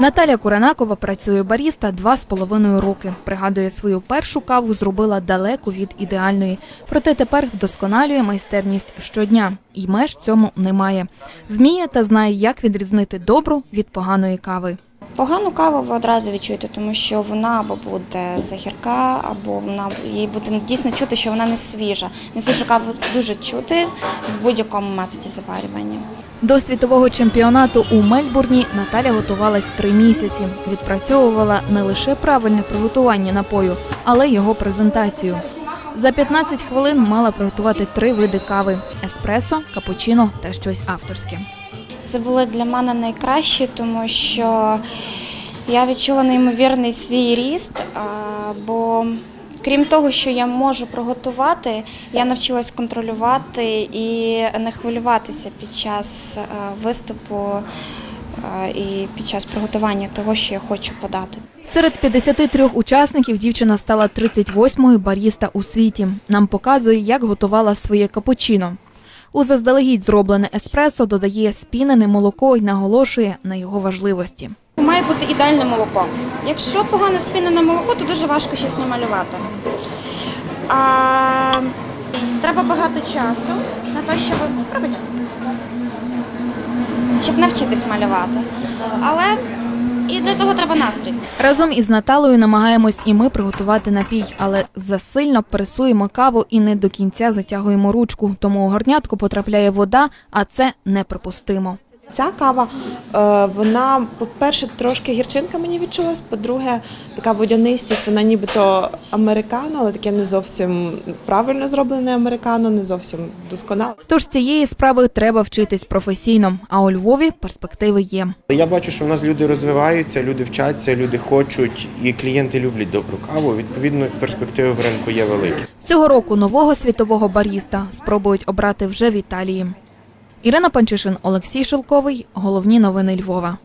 Наталя Куранакова працює баріста два з половиною роки. Пригадує, свою першу каву зробила далеко від ідеальної. Проте тепер вдосконалює майстерність щодня, і меж цьому немає. Вміє та знає, як відрізнити добру від поганої кави. Погану каву ви одразу відчуєте, тому що вона або буде загірка, або вона їй буде дійсно чути, що вона не свіжа. Не свіжу каву дуже чути в будь-якому методі заварювання. До світового чемпіонату у Мельбурні Наталя готувалась три місяці. Відпрацьовувала не лише правильне приготування напою, але й його презентацію. За 15 хвилин мала приготувати три види кави: еспресо, капучино та щось авторське. Це було для мене найкраще, тому що я відчула неймовірний свій ріст. Бо крім того, що я можу приготувати, я навчилась контролювати і не хвилюватися під час е, виступу е, і під час приготування того, що я хочу подати. Серед 53 учасників дівчина стала 38-ю баріста у світі. Нам показує, як готувала своє капучино. У заздалегідь зроблене еспресо додає спінене молоко і наголошує на його важливості. Бути ідеальне молоко. Якщо погано спінене молоко, то дуже важко щось намалювати. А, треба багато часу на те, щоб спробуйте. Щоб навчитись малювати. Але і для того треба настрій. Разом із Наталою намагаємось і ми приготувати напій, але засильно пресуємо каву і не до кінця затягуємо ручку, тому у горнятку потрапляє вода, а це неприпустимо. Ця кава, е, вона, по-перше, трошки гірчинка мені відчулась, по-друге, така водянистість, вона нібито американо, але таке не зовсім правильно зроблене американо, не зовсім досконале. Тож цієї справи треба вчитись професійно, а у Львові перспективи є. Я бачу, що в нас люди розвиваються, люди вчаться, люди хочуть, і клієнти люблять добру каву. Відповідно, перспективи в ринку є великі. Цього року нового світового баріста спробують обрати вже в Італії. Ірина Панчишин, Олексій Шелковий. Головні новини Львова.